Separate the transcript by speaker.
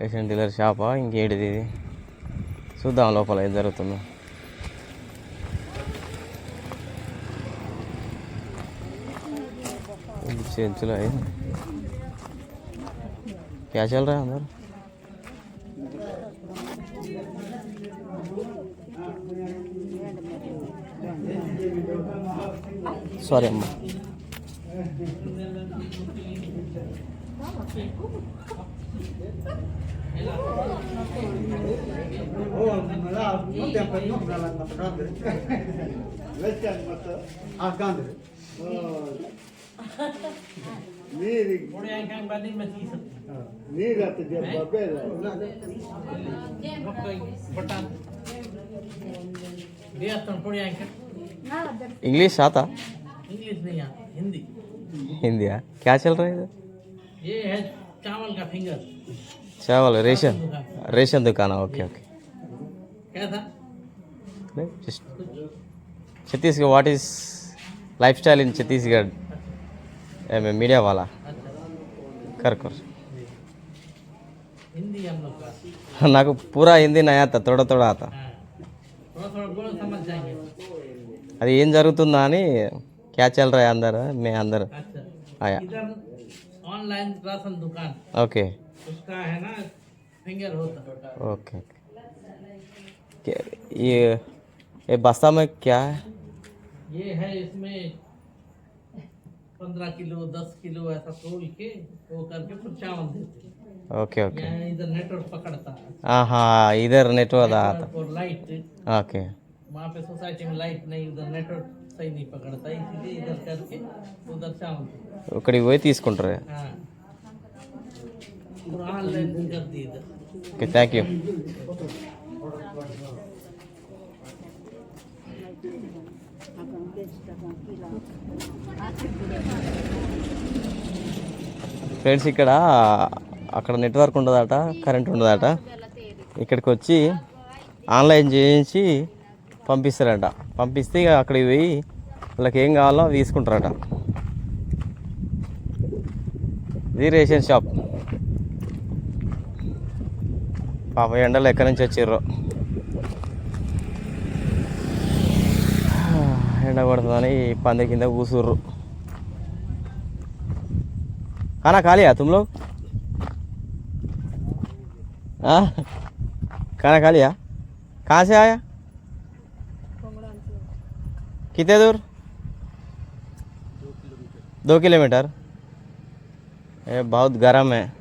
Speaker 1: Ration dealer షాపా ఇంకేటిది ఇది చూద్దాం లోపల ఏం జరుగుతుందో ఇది చెంచులు అయి क्या चल रहा है अंदर సారీ అమ్మా इंग्लिश आता?
Speaker 2: इंग्लिश नहीं आती हिंदी।
Speaker 1: हिंदी क्या चल रहा है
Speaker 2: ये है चावल का फिंगर
Speaker 1: चावल रेशन रेशन दुकान ओके ओके
Speaker 2: क्या था
Speaker 1: just Chhattisgarh what is life style in Chhattisgarh मैं मीडिया वाला
Speaker 2: अच्छा
Speaker 1: कर कर
Speaker 2: हिंदी हम लोग का
Speaker 1: నాకు పూరా హిందీ నయా ఆతా తోడ తోడ ఆతా
Speaker 2: हाँ थोड़ा थोड़ा बोलो समझ जाएंगे
Speaker 1: అది ఏం జరుగుతుందా అని క్యా చల్ రా అందరు మే అందరు
Speaker 2: अच्छा
Speaker 1: आया
Speaker 2: इधर ऑनलाइन राशन दुकान
Speaker 1: ओके
Speaker 2: उसका है ना फिंगर होता
Speaker 1: ओके क्या ये ये बस्ता में क्या है?
Speaker 2: ये है इसमें पंद्रह किलो दस किलो ऐसा तोल के वो करके फिर चावल देते
Speaker 1: ओके ओके
Speaker 2: इधर नेटवर्क पकड़ता है।
Speaker 1: हाँ हाँ, हाँ इधर
Speaker 2: नेटवर्क आता लाइट
Speaker 1: ओके
Speaker 2: वहाँ पे सोसाइटी में लाइट नहीं उधर नेटवर्क सही नहीं पकड़ता इसलिए इधर करके उधर चावल देते
Speaker 1: ఇక్కడికి పోయి తీసుకుంటారు
Speaker 2: हैं। हाँ और ऑनलाइन भी कर दी इधर
Speaker 1: ఓకే థ్యాంక్ యూ ఫ్రెండ్స్ ఇక్కడ అక్కడ నెట్వర్క్ ఉండదట కరెంట్ ఉండదట ఇక్కడికి వచ్చి ఆన్లైన్ చేయించి పంపిస్తారట పంపిస్తే ఇక అక్కడికి పోయి వాళ్ళకి ఏం కావాలో అవి తీసుకుంటారట ఇది రేషన్ షాప్ పాప ఎండలు ఎక్కడి నుంచి వచ్చిర్రో ఎండ కొడుతుందని పంది కింద కూసుర్రు खाना खा लिया तुम लोग हाँ खाना खा लिया कहाँ से आया कितने दूर दो किलोमीटर। ये बहुत गर्म है।